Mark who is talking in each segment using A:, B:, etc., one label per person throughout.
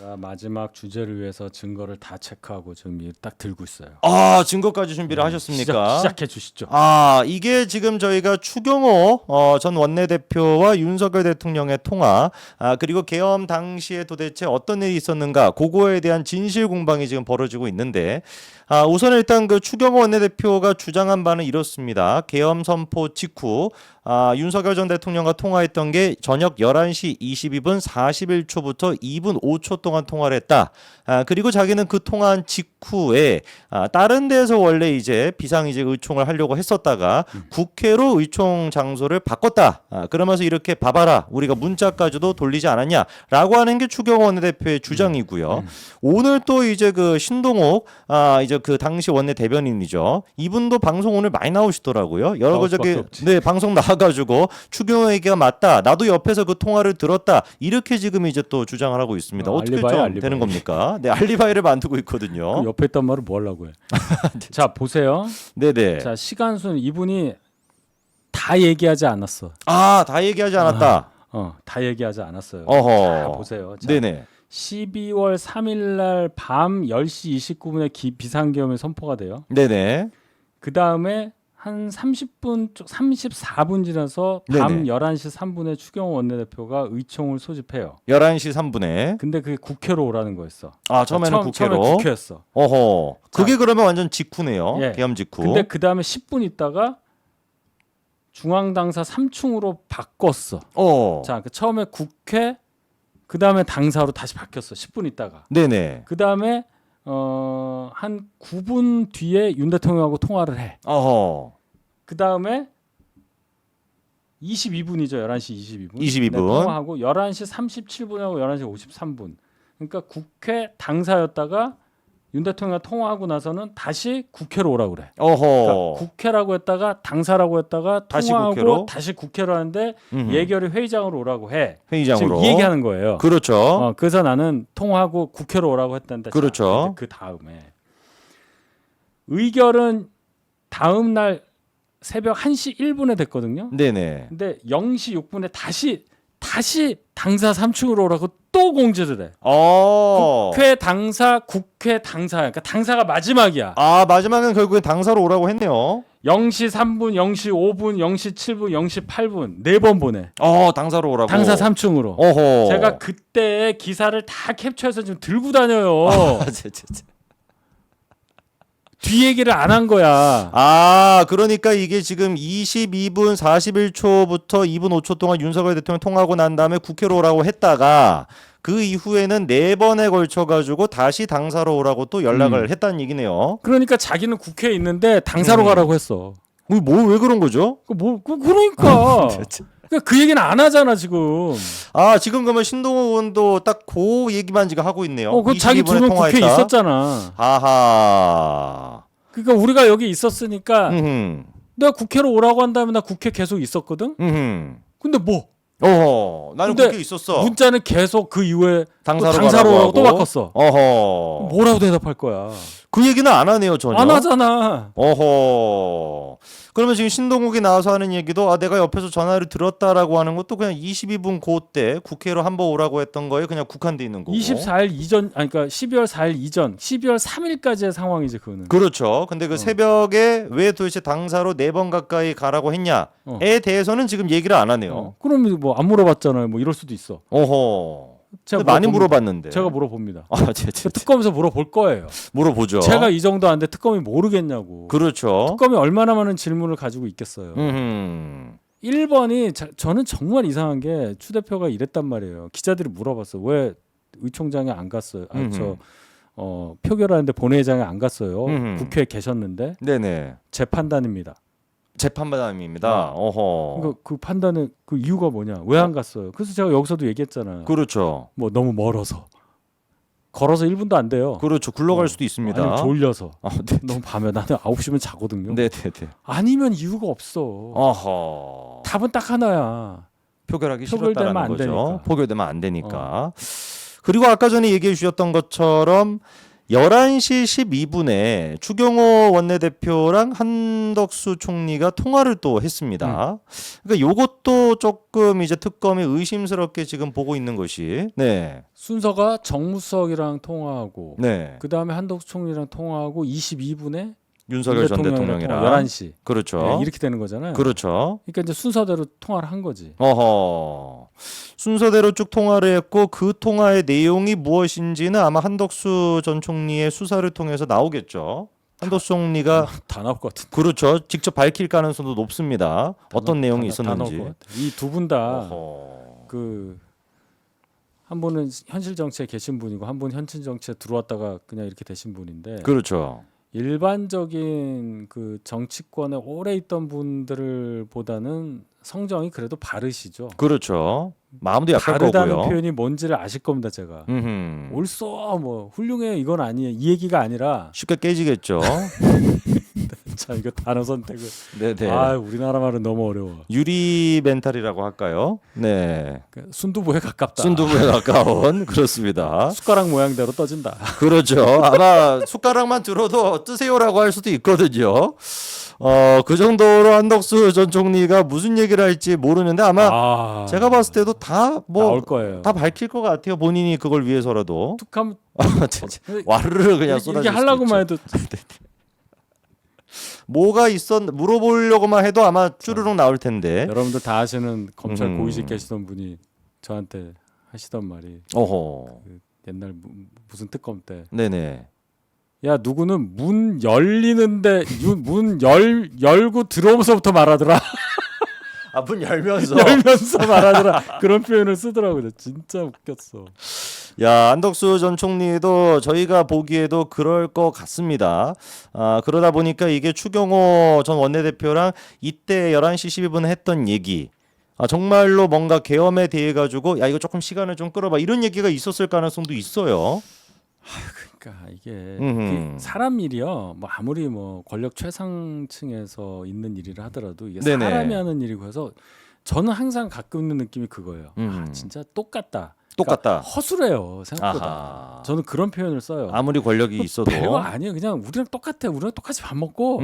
A: 제가 마지막 주제를 위해서 증거를 다 체크하고 지금 이딱 들고 있어요.
B: 아 증거까지 준비를 하셨습니까?
A: 시작, 시작 해 주시죠.
B: 아 이게 지금 저희가 추경호 어, 전 원내대표와 윤석열 대통령의 통화 아, 그리고 계엄 당시에 도대체 어떤 일이 있었는가 그거에 대한 진실 공방이 지금 벌어지고 있는데 아, 우선 일단 그 추경호 원내대표가 주장한 바는 이렇습니다. 계엄 선포 직후 아, 윤석열 전 대통령과 통화했던 게 저녁 11시 22분 41초부터 2분 5초 동안 통화를 했다. 아, 그리고 자기는 그 통화한 직후에 아, 다른 데서 원래 이제 비상이직 의총을 하려고 했었다가 국회로 의총 장소를 바꿨다. 아, 그러면서 이렇게 봐봐라. 우리가 문자까지도 돌리지 않았냐라고 하는 게 추경호 원내대표의 주장이고요. 오늘 또 이제 그 신동욱 아, 이제 그 당시 원내 대변인이죠. 이분도 방송 오늘 많이 나오시더라고요. 여러 가지. 네 방송 나와 가지고 추경호 얘기가 맞다. 나도 옆에서 그 통화를 들었다. 이렇게 지금 이제 또 주장을 하고 있습니다.
A: 어,
B: 어떻게
A: 알리바이,
B: 좀
A: 알리바이.
B: 되는 겁니까? 네 알리바이를 만들고 있거든요.
A: 그 옆에 있단 말을 뭐 하려고 해. 자 보세요.
B: 네네.
A: 자 시간순 이분이 다 얘기하지 않았어.
B: 아 다 얘기하지 않았다.
A: 어, 다 얘기하지 않았어요.
B: 어허.
A: 자, 보세요. 자,
B: 네네.
A: 12월 3일 날 밤 10시 29분에 기, 비상계엄이 선포가 돼요.
B: 네네.
A: 그 다음에 한 30분, 쪽 34분 지나서 밤
B: 네네.
A: 11시 3분에 추경호 원내대표가 의총을 소집해요.
B: 11시 3분에.
A: 근데 그게 국회로 오라는 거였어.
B: 아 처음에는
A: 처음,
B: 국회로.
A: 처음에 국회였어.
B: 어허. 그게 그러면 완전 직후네요.
A: 예.
B: 계엄 직후.
A: 근데 그 다음에 10분 있다가 중앙당사 3충으로 바꿨어.
B: 어.
A: 자, 그 처음에 국회, 그 다음에 당사로 다시 바뀌었어. 10분 있다가.
B: 네네.
A: 그 다음에 어, 한 9분 뒤에 윤 대통령하고 통화를 해.
B: 어허.
A: 그 다음에 22분이죠. 11시 22분.
B: 22분.
A: 통화하고 11시 37분하고 11시 53분. 그러니까 국회 당사였다가 윤 대통령 통화하고 나서는 다시 국회로 오라고 그래. 그러니까
B: 어허.
A: 국회라고 했다가 당사라고 했다가
B: 다시
A: 통화하고
B: 국회로?
A: 다시 국회로 하는데
B: 음흠.
A: 예결위 회의장으로 오라고 해.
B: 회의장으로.
A: 지금 이 얘기하는 거예요.
B: 그렇죠.
A: 어, 그래서 나는 통화하고 국회로 오라고 했다는데
B: 그렇죠.
A: 자, 그 다음에 의결은 다음 날 새벽 1시 1분에 됐거든요.
B: 네네.
A: 근데 0시 6분에 다시 다시 당사 3층으로 오라고 또 해.
B: 어.
A: 국회 당사 국회 당사 그러니까 당사가 마지막이야.
B: 아 마지막엔 결국엔 당사로 오라고 했네요.
A: 0시 3분, 0시 5분, 0시 7분, 0시 8분 네 번 보내.
B: 어 당사로 오라고.
A: 당사 3층으로.
B: 어허.
A: 제가 그때 기사를 다 캡처해서 지금 들고 다녀요.
B: 아, 제, 제, 제.
A: 뒤 얘기를 안 한 거야.
B: 아, 그러니까 이게 지금 22분 41초부터 2분 5초 동안 윤석열 대통령 통하고 난 다음에 국회로 오라고 했다가 그 이후에는 네 번에 걸쳐 가지고 다시 당사로 오라고 또 연락을
A: 음.
B: 했다는 얘기네요.
A: 그러니까 자기는 국회에 있는데 당사로
B: 음.
A: 가라고 했어.
B: 뭐왜 그런 거죠?
A: 그 뭐, 그, 그러니까. 그러니까 그 얘기는 안 하잖아 지금.
B: 아, 지금 그러면 신동호 의원도 딱 그 얘기만 지금 하고 있네요.
A: 어, 그 자기
B: 22분에
A: 두는 국회에
B: 통화했다.
A: 있었잖아.
B: 아하.
A: 그러니까 우리가 여기 있었으니까
B: 음.
A: 내가 국회로 오라고 한 다음에 나 국회 계속 있었거든.
B: 음.
A: 근데 뭐
B: 어허. 나는
A: 근데
B: 국회에 있었어.
A: 문자는 계속 그 이후에
B: 당사로,
A: 또 당사로
B: 가라고
A: 또
B: 하고.
A: 바꿨어.
B: 어허.
A: 뭐라고 대답할 거야?
B: 그 얘기는 안 하네요, 전혀.
A: 안 하잖아.
B: 어허. 그러면 지금 신동욱이 나와서 하는 얘기도 아 내가 옆에서 전화를 들었다라고 하는 것도 그냥 22분 그때 국회로 한번 오라고 했던 거에 그냥 국한돼 있는 거고.
A: 24일 이전 아니 그러니까 12월 4일 이전 12월 3일까지의 상황이지 그거는.
B: 그렇죠. 근데 그
A: 어.
B: 새벽에 왜 도대체 당사로 네 번 가까이 가라고 했냐에
A: 어.
B: 대해서는 지금 얘기를 안 하네요.
A: 어. 그럼 뭐 안 물어봤잖아요. 뭐 이럴 수도 있어.
B: 어허.
A: 제가
B: 많이. 물어봤는데.
A: 제가 물어봅니다.
B: 아, 제, 제, 제.
A: 특검에서 물어볼 거예요.
B: 물어보죠.
A: 제가 이 정도 안돼 특검이 모르겠냐고.
B: 그렇죠.
A: 특검이 얼마나 많은 질문을 가지고 있겠어요.
B: 음.
A: 1번이 자, 저는 정말 이상한 게 추 대표가 이랬단 말이에요. 기자들이 물어봤어. 왜 의총장에 안 갔어요? 아,
B: 음흠.
A: 저 어, 표결하는데 본회의장에 안 갔어요.
B: 음흠.
A: 국회에 계셨는데
B: 네네.
A: 제 판단입니다.
B: 재판부장입니다. 어허.
A: 그, 그 판단의 그 이유가 뭐냐? 왜 안 갔어요? 그래서 제가 여기서도 얘기했잖아요.
B: 그렇죠.
A: 뭐 너무 멀어서 걸어서 1분도 안 돼요.
B: 그렇죠. 굴러갈
A: 어.
B: 수도 있습니다.
A: 아니면 졸려서
B: 아, 네.
A: 너무 밤에 나는 9시면 자거든요.
B: 네, 네, 네.
A: 아니면 이유가 없어.
B: 어허.
A: 답은 딱 하나야.
B: 표결하기
A: 표결되면
B: 싫었다는
A: 안
B: 거죠.
A: 되니까. 어.
B: 포결되면 안 되니까. 그리고 아까 전에 얘기해 주셨던 것처럼 11시 12분에 추경호 원내대표랑 한덕수 총리가 통화를 또 했습니다. 그러니까 요것도 조금 이제 특검이 의심스럽게 지금 보고 있는 것이 네.
A: 순서가 정무수석이랑 통화하고
B: 네.
A: 그 다음에 한덕수 총리랑 통화하고 22분에
B: 윤석열 전 대통령이랑
A: 11시
B: 그렇죠.
A: 네, 이렇게 되는 거잖아요.
B: 그렇죠.
A: 그러니까 이제 순서대로 통화를 한 거지.
B: 어허. 순서대로 쭉 통화를 했고 그 통화의 내용이 무엇인지는 아마 한덕수 전 총리의 수사를 통해서 나오겠죠. 한덕수 총리가
A: 다 나올 것 같은데.
B: 그렇죠. 직접 밝힐 가능성도 높습니다. 어떤 내용이 있었는지.
A: 이 두분다
B: 어허.
A: 그한 분은 현실 정치에 계신 분이고 한 분은 현실 정치에 들어왔다가 그냥 이렇게 되신 분인데
B: 그렇죠.
A: 일반적인 그 정치권에 오래 있던 분들을 보다는 성정이 그래도 바르시죠.
B: 그렇죠. 마음도 약할
A: 바르다는
B: 거고요.
A: 표현이 뭔지를 아실 겁니다, 제가.
B: 음흠.
A: 옳소 뭐 훌륭해 이건 아니에요. 이 얘기가 아니라
B: 쉽게 깨지겠죠.
A: 참 이거 단어 선택을
B: 네네.
A: 아 우리나라 말은 너무 어려워.
B: 유리 멘탈이라고 할까요? 네.
A: 그 순두부에 가깝다.
B: 순두부에 가까운 그렇습니다.
A: 숟가락 모양대로 떠진다.
B: 그렇죠. 아마 숟가락만 들어도 뜨세요라고 할 수도 있거든요. 어, 그 정도로 한덕수 전 총리가 무슨 얘기를 할지 모르는데 아마
A: 아,
B: 제가 봤을 때도 다뭐
A: 나올 거예요.
B: 다 밝힐 것 같아요. 본인이 그걸 위해서라도
A: 툭하면
B: 와르르 그냥 쏟아질 수도
A: 하려고만
B: 있죠.
A: 해도
B: 뭐가 있었 물어보려고만 해도 아마 쭈르륵 나올 텐데.
A: 여러분들 다 아시는 검찰
B: 음.
A: 고위직 계시던 분이 저한테 하시던 말이
B: 어허.
A: 옛날 무, 무슨 특검 때
B: 네네.
A: 야 누구는 문 열리는데 문 열 열고 들어오면서부터 말하더라
B: 아 문 열면서.
A: 열면서 말하더라 그런 표현을 쓰더라고요 진짜 웃겼어
B: 야 안덕수 전 총리도 저희가 보기에도 그럴 것 같습니다. 아 그러다 보니까 이게 추경호 전 원내대표랑 이때 11시 12분에 했던 얘기. 아 정말로 뭔가 계엄에 대해 가지고 야 이거 조금 시간을 좀 끌어봐 이런 얘기가 있었을 가능성도 있어요.
A: 그러니까 이게
B: 음흠.
A: 그 사람 일이요 뭐 아무리 뭐 권력 최상층에서 있는 일이라 하더라도 이게
B: 네네.
A: 사람이 하는 일이고 해서 저는 항상 가끔 있는 느낌이 그거예요
B: 음.
A: 아, 진짜 똑같다
B: 똑같다.
A: 그러니까 허술해요 생각보다
B: 아하.
A: 저는 그런 표현을 써요
B: 아무리 권력이 있어도.
A: 별거 아니에요 그냥 우리랑 똑같아 우리랑 똑같이 밥 먹고.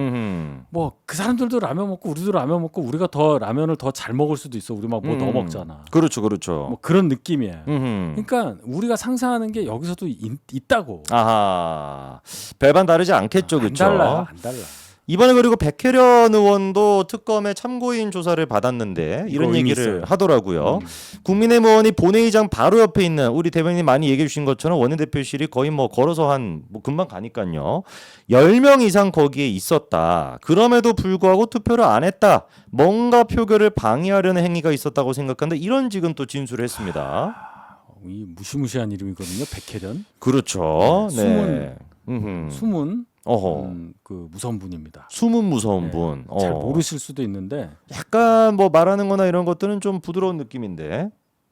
A: 뭐 그 사람들도 라면 먹고 우리도 라면 먹고 우리가 더 라면을 더 잘 먹을 수도 있어 우리 막 뭐더
B: 음.
A: 먹잖아
B: 그렇죠, 그렇죠.
A: 뭐 그런 느낌이에요
B: 음흠.
A: 그러니까 우리가 상상하는 게 여기서도 있, 있다고
B: 아하 별반 다르지 않겠죠,
A: 안
B: 그렇죠.
A: 달라 안 달라
B: 이번에 그리고 백혜련 의원도 특검의 참고인 조사를 받았는데 이런
A: 이거 의미
B: 얘기를
A: 있어요.
B: 하더라고요.
A: 음.
B: 국민의힘 의원이 본회의장 바로 옆에 있는 우리 대변인 많이 얘기해 주신 것처럼 원내대표실이 거의 뭐 걸어서 한뭐 금방 가니까요. 10명 이상 거기에 있었다. 그럼에도 불구하고 투표를 안 했다. 뭔가 표결을 방해하려는 행위가 있었다고 생각하는데 이런 지금 또 진술을 했습니다.
A: 이 무시무시한 이름이거든요. 백혜련.
B: 그렇죠.
A: 네,
B: 네. 음흠.
A: 숨은
B: 어허.
A: 음, 그 무서운 분입니다.
B: 숨은 무서운
A: 네.
B: 분.
A: 잘
B: 어.
A: 모르실 수도 있는데
B: 약간 뭐 말하는 거나 이런 것들은 좀 부드러운 느낌인데.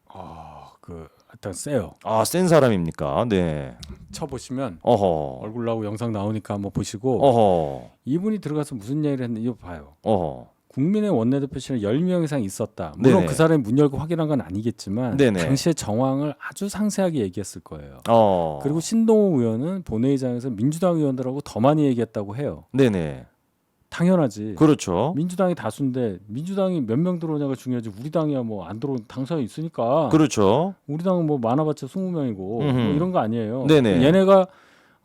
A: 아, 그 일단 세요.
B: 아, 센 사람입니까? 네.
A: 쳐 보시면
B: 어허.
A: 얼굴 나오고 영상 나오니까 한번 보시고
B: 어허.
A: 이분이 들어가서 무슨 얘기를 했는지 이거 봐요.
B: 어허.
A: 국민의 원내대표실에 10명 이상 있었다. 물론
B: 네네.
A: 그 사람이 문 열고 확인한 건 아니겠지만
B: 네네.
A: 당시의 정황을 아주 상세하게 얘기했을 거예요.
B: 어.
A: 그리고 신동호 의원은 본회의장에서 민주당 의원들하고 더 많이 얘기했다고 해요.
B: 네네.
A: 당연하지.
B: 그렇죠.
A: 민주당이 다수인데 민주당이 몇 명 들어오냐가 중요하지 우리 당이야 뭐 안 들어온 당사에 있으니까
B: 그렇죠.
A: 우리 당은 뭐 많아봤자 20명이고 뭐. 이런 거 아니에요.
B: 네네.
A: 얘네가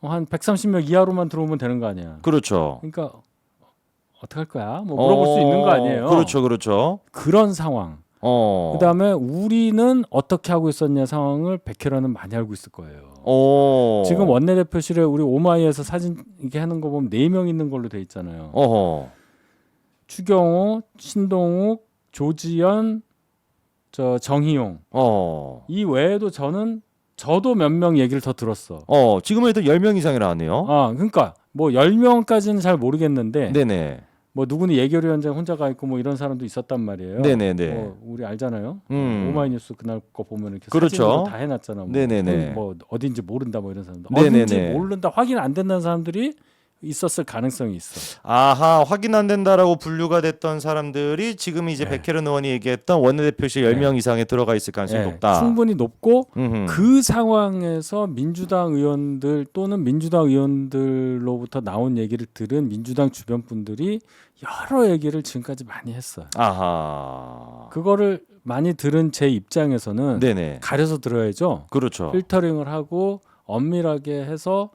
A: 한 130명 이하로만 들어오면 되는 거 아니야.
B: 그렇죠.
A: 그러니까 어떻게 할 거야? 뭐 물어볼 수 있는 거 아니에요.
B: 그렇죠. 그렇죠.
A: 그런 상황.
B: 어.
A: 그다음에 우리는 어떻게 하고 있었냐 상황을 백혜라는 많이 알고 있을 거예요.
B: 어.
A: 지금 원내대표실에 우리 오마이에서 사진 이렇게 하는 거 보면 네 명 있는 걸로 돼 있잖아요.
B: 어허.
A: 추경호, 신동욱, 조지현, 저 정희용
B: 어.
A: 이 외에도 저는 저도 몇 명 얘기를 더 들었어.
B: 어, 지금은 일단 10명 이상이라 하네요.
A: 아, 그러니까 뭐 10명까지는 잘 모르겠는데
B: 네네.
A: 뭐 누구는 예결위원장 혼자 가 있고 뭐 이런 사람도 있었단 말이에요.
B: 네네네.
A: 뭐 우리 알잖아요.
B: 음.
A: 오마이뉴스 그날 거 보면 이렇게
B: 그렇죠.
A: 사진으로 다 해놨잖아. 뭐.
B: 네네네.
A: 뭐 어딘지 모른다 뭐 이런 사람들.
B: 네네네.
A: 어딘지 모른다 확인 안 된다는 사람들이 있었을 가능성이 있어.
B: 아하 확인 안 된다라고 분류가 됐던 사람들이 지금 이제
A: 네.
B: 백혜련 의원이 얘기했던 원내대표실 10명 이상에 들어가 있을 가능성이
A: 예,
B: 높다.
A: 충분히 높고
B: 음흠.
A: 그 상황에서 민주당 의원들 또는 민주당 의원들로부터 나온 얘기를 들은 민주당 주변 분들이 여러 얘기를 지금까지 많이 했어요.
B: 아하.
A: 그거를 많이 들은 제 입장에서는
B: 네네.
A: 가려서 들어야죠.
B: 그렇죠.
A: 필터링을 하고 엄밀하게 해서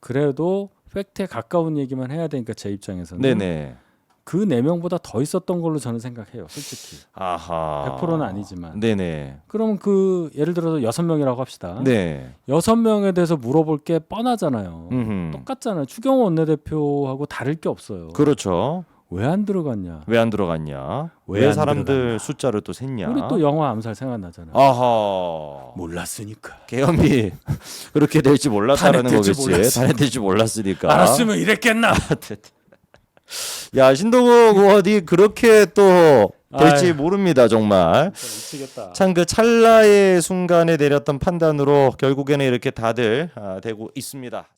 A: 그래도 팩트에 가까운 얘기만 해야 되니까 제 입장에서는
B: 네네.
A: 그네 명보다 더 있었던 걸로 저는 생각해요. 솔직히
B: 아하.
A: 100%는 아니지만
B: 네네.
A: 그러면 그 예를 들어서 여섯 명이라고 합시다.
B: 네.
A: 여섯 명에 대해서 물어볼 게 뻔하잖아요.
B: 음흠.
A: 똑같잖아요. 추경호 원내대표하고 다를 게 없어요.
B: 그렇죠.
A: 왜 안 들어갔냐?
B: 왜 안 들어갔냐?
A: 왜
B: 왜,
A: 안
B: 사람들
A: 들어갔냐?
B: 숫자를 또 셌냐?
A: 우리 또 영화 암살 생각나잖아요.
B: 아하.
A: 몰랐으니까.
B: 계엄이 그렇게 될지 몰랐다라는
A: 탄핵될지
B: 거겠지.
A: 몰랐어.
B: 탄핵될지 몰랐으니까.
A: 알았으면 이랬겠나?
B: 야 신동욱 의원이 그렇게 또 될지
A: 아유.
B: 모릅니다 정말.
A: 미치겠다.
B: 참 그 찰나의 순간에 내렸던 판단으로 결국에는 이렇게 다들 아, 되고 있습니다.